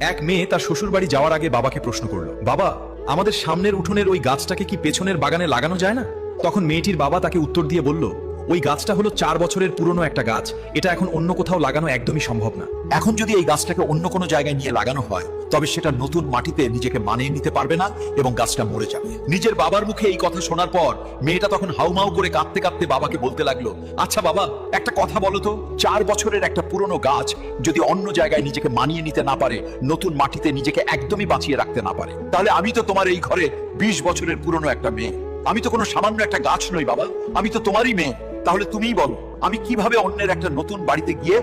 এক মেয়ে তার শ্বশুর বাড়ি যাওয়ার আগে বাবাকে প্রশ্ন করল। বাবা, আমাদের সামনের উঠোনের ওই গাছটাকে কি পেছনের বাগানে লাগানো যায় না? তখন মেয়েটির বাবা তাকে উত্তর দিয়ে বলল, ওই গাছটা হলো চার বছরের পুরনো একটা গাছ। এটা এখন অন্য কোথাও লাগানো একদমই সম্ভব না। এখন যদি এই গাছটাকে অন্য কোনো জায়গায় নিয়ে লাগানো হয় তবে সেটা নতুন মাটিতে নিজেকে মানিয়ে নিতে পারবে না এবং গাছটা মরে যাবে। নিজের বাবার মুখে এই কথা শোনার পর মেয়েটা তখন হাউমাউ করে কাঁদতে কাঁদতে বাবাকে বলতে লাগল আচ্ছা বাবা, একটা কথা বলো তো, চার বছরের একটা পুরনো গাছ যদি অন্য জায়গায় নিজেকে মানিয়ে নিতে না পারে, নতুন মাটিতে নিজেকে একদমই বাঁচিয়ে রাখতে না পারে, তাহলে আমি তো তোমার এই ঘরে বিশ বছরের পুরনো একটা মেয়ে। আমি তো কোনো সামান্য একটা গাছ নই বাবা, আমি তো তোমারই মেয়ে। তাহলে তুমিই বলো, আমি কীভাবে অন্যের একটা নতুন বাড়িতে গিয়ে